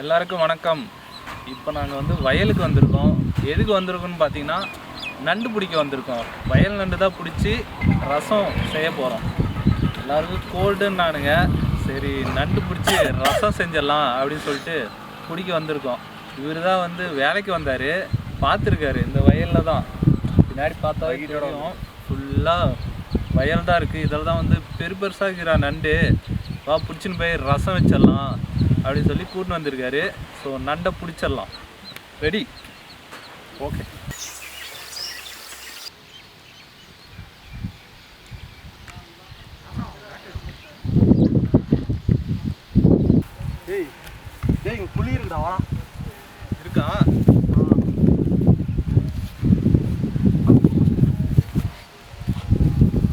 எல்லாருக்கும் வணக்கம். இப்போ நாங்கள் வந்து வயலுக்கு வந்திருக்கோம். எதுக்கு வந்திருக்கோம்னு பார்த்தீங்கன்னா நண்டு பிடிக்க வந்திருக்கோம். வயல் நண்டு தான் பிடிச்சி ரசம் செய்ய போகிறோம் எல்லாருக்கும் கோல்டுன்னானுங்க. சரி நண்டு பிடிச்சி ரசம் செஞ்சிடலாம் அப்படின்னு சொல்லிட்டு பிடிக்க வந்திருக்கோம். இவர் தான் வந்து வேலைக்கு வந்தார். பார்த்துருக்காரு இந்த வயலில் தான். பின்னாடி பார்த்தா தெரியும். ஃபுல்லாக வயல் தான் இருக்குது இதில் தான் வந்து பெரு பெருசாக இருக்கிற நண்டு. வா பிடிச்சின்னு போய் ரசம் வச்சிடலாம். அப்படின்னு சொல்லி கூட்டின்னு வந்திருக்காரு. ஸோ நண்டை பிடிச்சிடலாம் ரெடி ஓகே டேய் டேய் இங்க புளி இருக்குடா வாடா. இருக்கா?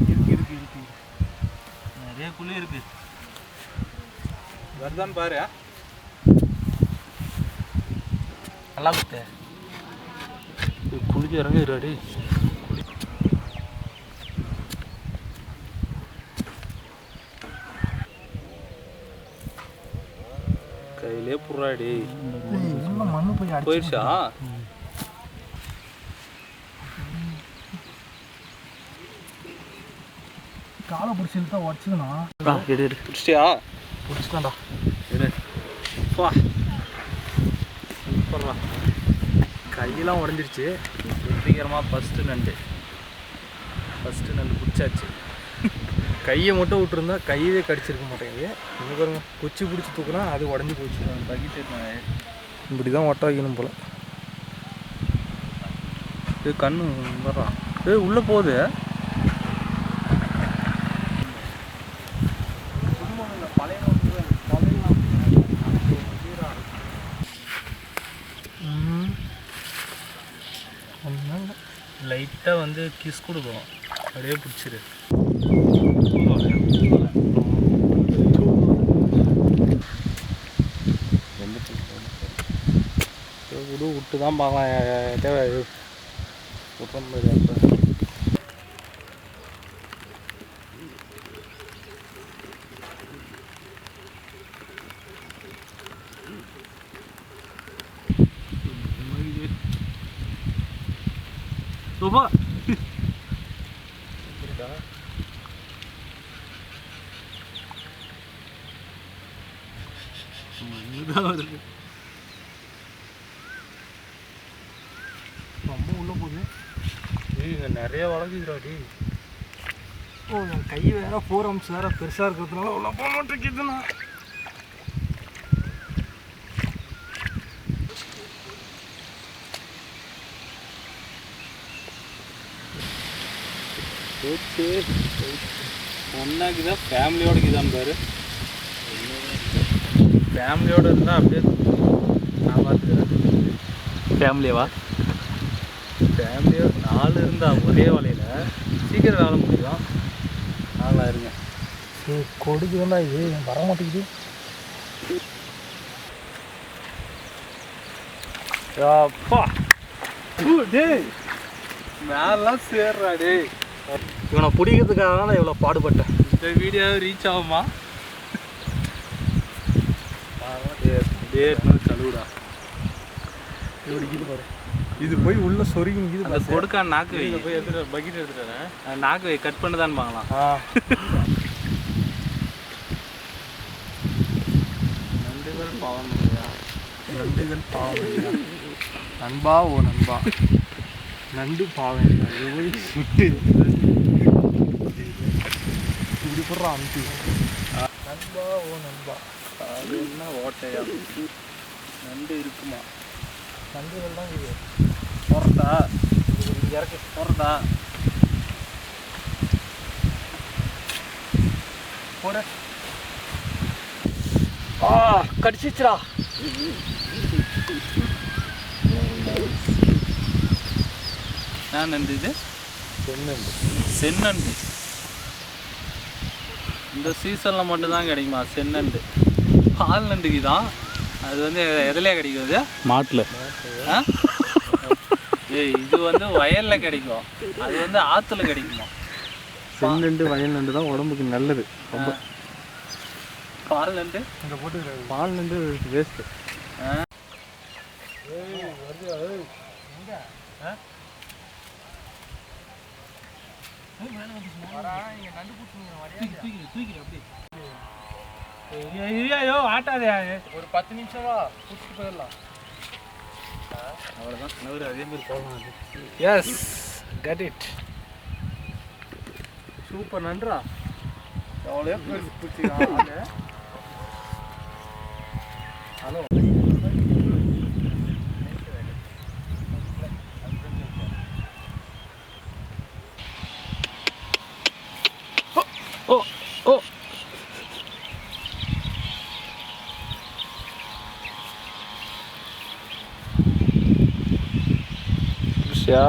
இருக்கு இருக்கு இருக்கு. நிறைய குழி இருக்கு. வருதான்னு பாரு. நல்லா குத்து குளிச்சு இறங்கிடுறாடி கையிலே புறாடி. மண்ணு போய் போயிடுச்சா காலை பிடிச்சி தான் உடச்சுக்கணும் எடு எடு பிடிச்சியா பிடிச்சிட்டான்டா. இரு. வா. சூப்பர்ரா கையெல்லாம் உடஞ்சிருச்சு. வெற்றிகரமாக ஃபஸ்ட்டு நண்டு. ஃபஸ்ட்டு நண்டு பிடிச்சாச்சு. கையை மட்டும் விட்டுருந்தா கையவே கடிச்சிருக்க மாட்டேங்குது. இங்க பாருங்க குச்சி பிடிச்சி தூக்குனா அது உடஞ்சி போச்சு. பகிட்டு இப்படி தான் ஒட்ட வைக்கணும் போல. இது கண்ணு வர்றான் இது உள்ளே போகுது. லைட்டாக வந்து கிஸ் கொடுக்கும் அப்படியே பிடிச்சிரு விட்டு தான் பார்க்கலாம் தேவை விட்டுற மாதிரி அப்போ ரூபா ரொம்ப உள்ளே போகுது. நிறைய வளர்க்குதுடாடி ஓ என் கை வேற ஃபோர் அம்ஸ் வேற பெருசாக இருக்கிறதுனால உள்ள போக மாட்டேங்குதுண்ணா. போச்சு ஒன்றாக்குதா ஃபேமிலியோட இருக்குதான் பாரு. ஃபேமிலியோட இருந்தால் அப்படியே நான் பார்த்துக்கிறேன். ஃபேமிலியவா ஃபேமிலியோட நாலு இருந்தா ஒரே வலையில் சீக்கிரம் வேலை முடியும். நாங்களா இருங்க. சரி கொடுக்குதுண்ணா இது. வர மாட்டேங்குது. அப்பா. டேய். மேலாம் சேர்றா டேய். இவனை பிடிக்கிறதுக்காக தான் நான் இவ்வளோ பாடுபட்டேன். இந்த வீடியோ ரீச் ஆகுமா? கழுவுடா இது பாரு இது போய் உள்ள சொருகி நிற்கிது அந்த கொடுக்கான் நாக்கு வை. போய் எடுத்துட்டு பக்கெட் எடுத்துட்டு நாக்கு வை கட் பண்ணுதான் பார்க்கலாம் ஆ. நண்டுகள் பாவம் இல்லையா நண்டுகள் பாவம்? நண்பா ஓ நண்பா. நண்டு பாவம். சுட்டு. இப்படி போடுறான் அமுத்தி நண்பா ஓ நண்பா. அது என்ன ஓட்டையா? நண்டு இருக்குமா? நண்டுகள் தான் இது. இங்க இறக்கு. போறதா போட. ஆ கடிச்சிச்சுடா நான் நண்டு இது? சென்னண்டு செந்நண்டு. இந்த சீசனில் மட்டும்தான் கிடைக்குமா? செந்நண்டு பால் நண்டுக்கு தான். அது வந்து எதுலையா கிடைக்கும் மாட்டில். ஆ? ஏய் இது வந்து வயல்ல கிடைக்கும். அது வந்து ஆத்துல கிடைக்குமா? செந்நண்டு வயல் நண்டு தான் உடம்புக்கு நல்லது. ரொம்ப. பால் நண்டு? இங்கே போட்டு பால் நண்டு வேஸ்ட்டு ஐயோ ஆட்டாதே ஒரு பத்து நிமிஷமா பிடிச்சிட்டு போயிடலாம் அவ்வளோதான் நவரு அதே மாதிரி போகலாம் எஸ் கட் இட் சூப்பர் நன்றா எவ்வளோ பிடிச்சிக்கலாம் ஓ ஓ விஷயா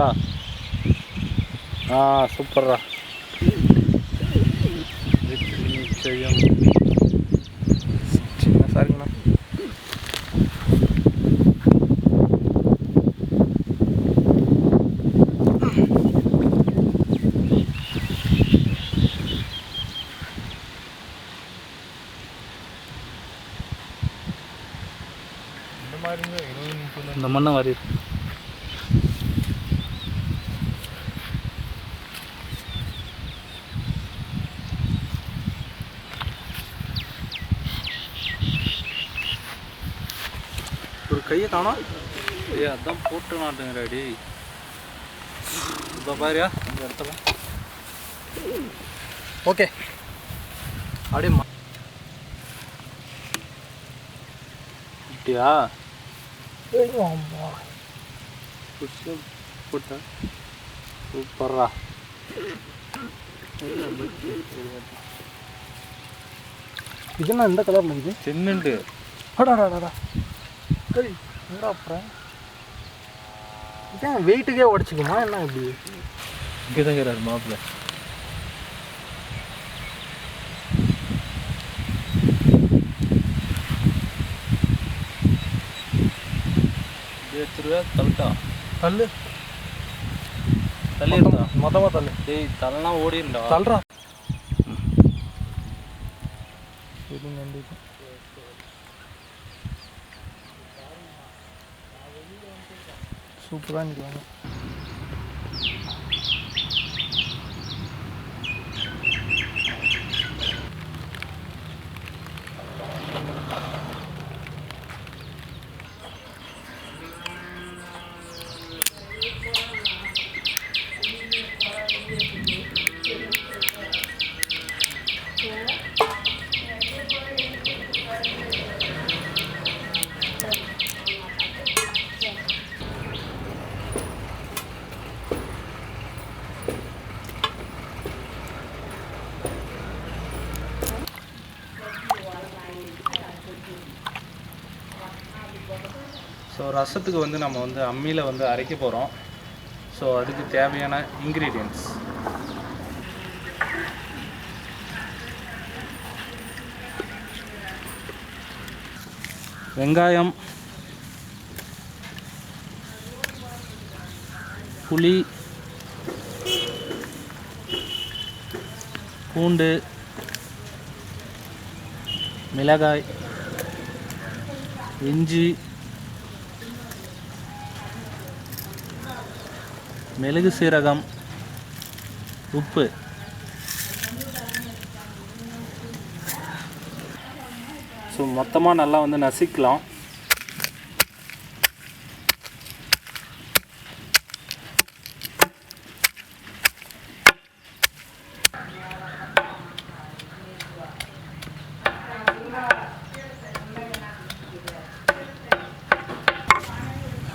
ஆ சூப்பர்ரா நிச்சயம் சின்ன சாருங்கண்ணா இந்த மாதிரி இருந்தா இருபது முப்பது இந்த மண்ணை வரி ஏ அதான் போட்டு நாட்டுங்கிற அடி இப்போ பாரியா இந்த இடத்துல ஓகே அப்படியே மா- இப்படியா ஆமா. புடிச்சு போட்டா சூப்பர்ரா இது என்ன இந்த கலர்ல இது சின்னண்டு அடாடாடா சரி என்னடா அப்புறம் இதான் வெயிட்டுக்கே உடச்சிக்குமா? என்ன இப்படி? இங்கே தான் இருக்கிறார் மாப்பிள்ள எடுத்துருவா தள்ளிட்டா தள்ளு. தள்ளி இருந்தா மொத்தமாக தள்ளு. டேய் தள்ளனா ஓடிண்டா தள்ளுறா இது நம்பிக்கை சூப்பராக நிற்கிறாங்க ரசத்துக்கு வந்து நம்ம வந்து அம்மியில் வந்து அரைக்க போகிறோம் ஸோ அதுக்கு தேவையான இன்க்ரீடியன்ட்ஸ் வெங்காயம் புளி பூண்டு மிளகாய் இஞ்சி மிளகு சீரகம் உப்பு. ஸோ மொத்தமாக நல்லா வந்து நசிக்கலாம்.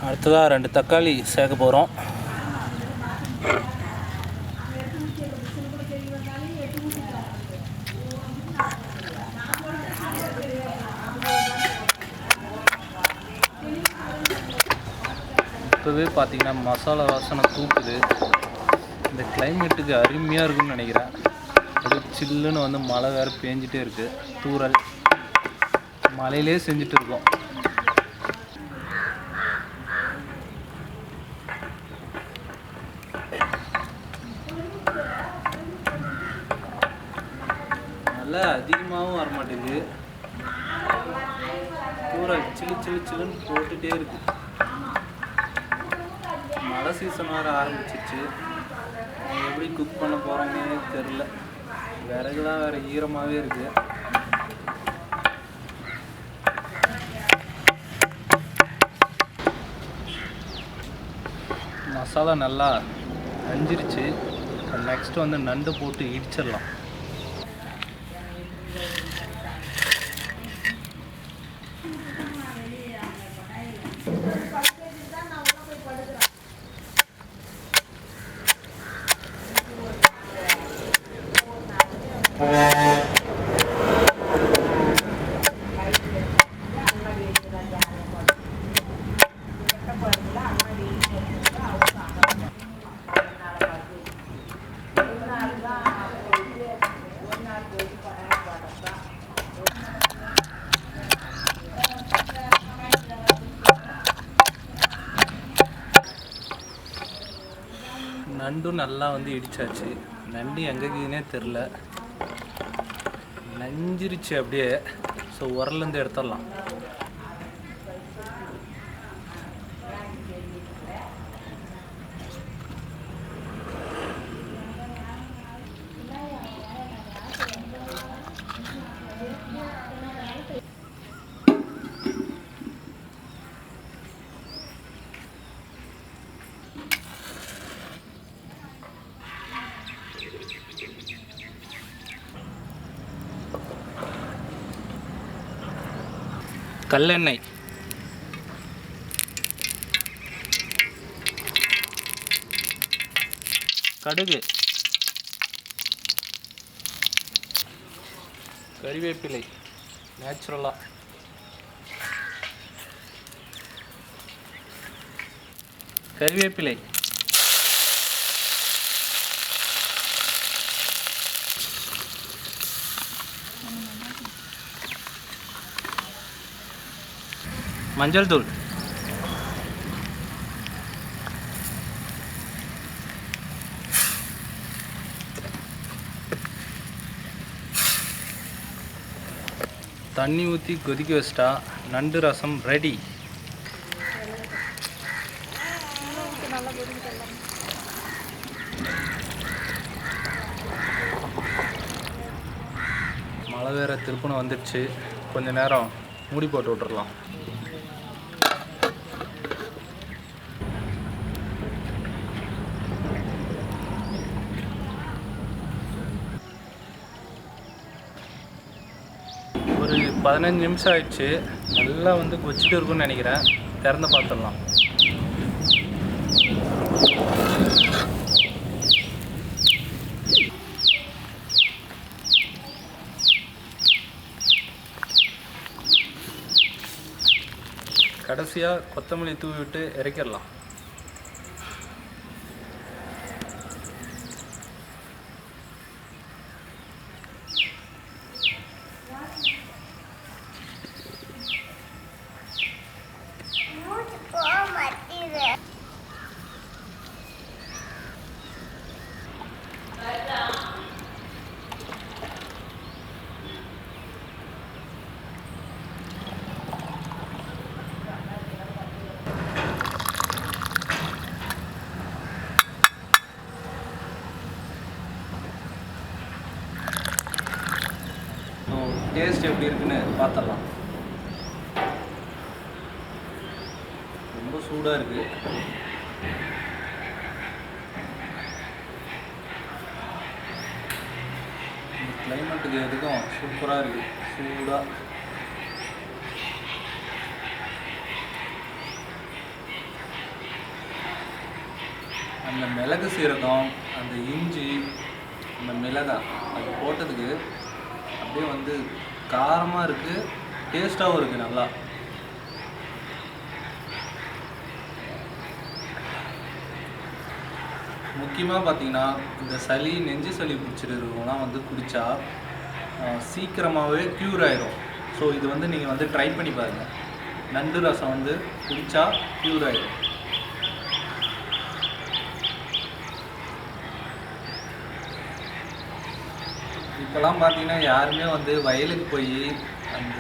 அடுத்ததாக ரெண்டு தக்காளி சேர்க்க போகிறோம் பார்த்தீங்கன்னா மசாலா வாசனை தூக்குது. இந்த கிளைமேட்டுக்கு அருமையாக இருக்கும்னு நினைக்கிறேன். அப்படியே சில்லுன்னு வந்து மழை வேறு பேஞ்சிட்டே இருக்குது தூறல். மலையிலே செஞ்சுட்டு இருக்கோம் நல்லா அதிகமாகவும் வர மாட்டேங்குது தூரல் சிலு சிலு சிலுன்னு போட்டுட்டே இருக்கு மழை சீசன் வேறு ஆரம்பிச்சிச்சு எப்படி குக் பண்ண போகிறாங்கன்னே தெரில விறகுலாம் வேறு ஈரமாகவே இருக்குது மசாலா நல்லா அஞ்சிருச்சு நெக்ஸ்ட் வந்து நண்டு போட்டு இடிச்சிடலாம். நண்டும் நல்லா வந்து இடிச்சாச்சு. நண்டு எங்கேக்குதுன்னே தெரில. நஞ்சிருச்சு அப்படியே. ஸோ உரலேருந்து எடுத்துடலாம். கல்லெண்ணெய். கடுகு. கறிவேப்பிலை. நேச்சுரலாக கறிவேப்பிலை. மஞ்சள் தூள். தண்ணி ஊற்றி கொதிக்க வச்சிட்டா நண்டு ரசம் ரெடி மழை வேற திருப்பணம் வந்துடுச்சு. கொஞ்ச நேரம் மூடி போட்டு விட்டுறலாம் ஒரு பதினஞ்சு நிமிஷம் ஆயிடுச்சு. நல்லா வந்து கொச்சிட்டு இருக்கும்னு நினைக்கிறேன். திறந்து பார்த்துடலாம். கடைசியாக கொத்தமல்லி தூவி விட்டு இறக்கிடலாம். டேஸ்ட் எப்படி இருக்குன்னு பார்த்துடலாம். ரொம்ப சூடாக இருக்கு. கிளைமேட்டுக்கு எதுக்கும் சூப்பராக இருக்கு. சூடாக அந்த மிளகு சீரகம் அந்த இஞ்சி அந்த மிளகாய் அது போட்டதுக்கு அப்படியே வந்து காரமாக இருக்குது டேஸ்ட்டாகவும் இருக்குது நல்லா. முக்கியமாக பார்த்தீங்கன்னா இந்த சளி நெஞ்சு சளி பிடிச்சிருக்கிறவங்களாம் வந்து குடித்தா சீக்கிரமாகவே க்யூர் ஆயிரும். ஸோ இது வந்து நீங்கள் வந்து ட்ரை பண்ணி பாருங்கள் நண்டு ரசம் வந்து குடித்தா க்யூர் ஆயிரும். இப்போல்லாம் பார்த்தீங்கன்னா யாருமே வந்து வயலுக்கு போய் அந்த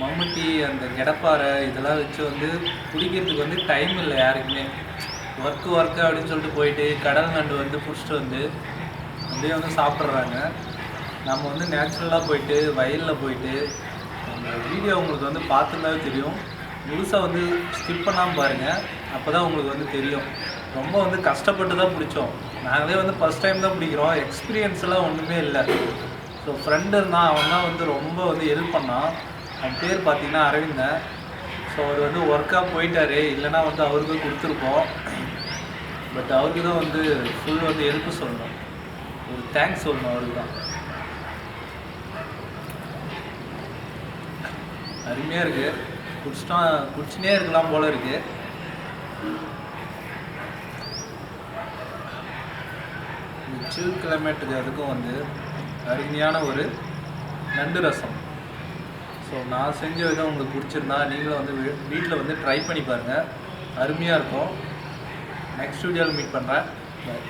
மம்முட்டி அந்த கிடப்பாறை இதெல்லாம் வச்சு வந்து குடிக்கிறதுக்கு வந்து டைம் இல்லை யாருக்குமே. ஒர்க்கு ஒர்க்கு அப்படின்னு சொல்லிட்டு போயிட்டு கடல் நண்டு வந்து பிடிச்சிட்டு வந்து அப்படியே வந்து சாப்பிட்றாங்க. நம்ம வந்து நேச்சுரலாக போயிட்டு வயலில் போயிட்டு அந்த வீடியோ உங்களுக்கு வந்து பார்த்துருந்தாவே தெரியும். முழுசாக வந்து ஸ்கிப் பண்ணாமல் பாருங்கள் அப்போ தான் உங்களுக்கு வந்து தெரியும். ரொம்ப வந்து கஷ்டப்பட்டு தான் பிடிச்சோம். நாங்களே வந்து ஃபஸ்ட் டைம் தான் பிடிக்கிறோம். எக்ஸ்பீரியன்ஸ்லாம் ஒன்றுமே இல்லை. ஸோ ஃப்ரெண்டு இருந்தான் அவன் தான் வந்து ரொம்ப வந்து ஹெல்ப் பண்ணான் அவன் பேர் பார்த்தீங்கன்னா அரவிந்தன். ஸோ அவர் வந்து ஒர்க்காக போயிட்டாரு. இல்லைன்னா வந்து அவருக்கு கொடுத்துருப்போம். பட் அவருக்கு தான் வந்து ஃபுல் வந்து ஹெல்ப்பு சொல்லணும். ஒரு தேங்க்ஸ் சொல்லணும் அவருக்கு தான். அருமையாக இருக்குது குடிச்சிட்டா குடிச்சுனே இருக்கலாம் போல இருக்குது சில் கிளைமேட்டுக்கு அதுக்கும் வந்து அருமையான ஒரு நண்டு ரசம். ஸோ நான் செஞ்ச விதம் உங்களுக்கு பிடிச்சிருந்தா நீங்களும் வந்து வீட்டில் வந்து ட்ரை பண்ணி பாருங்கள் அருமையாக இருக்கும். நெக்ஸ்ட் வீடியோவில் மீட் பண்ணுறேன் பாய்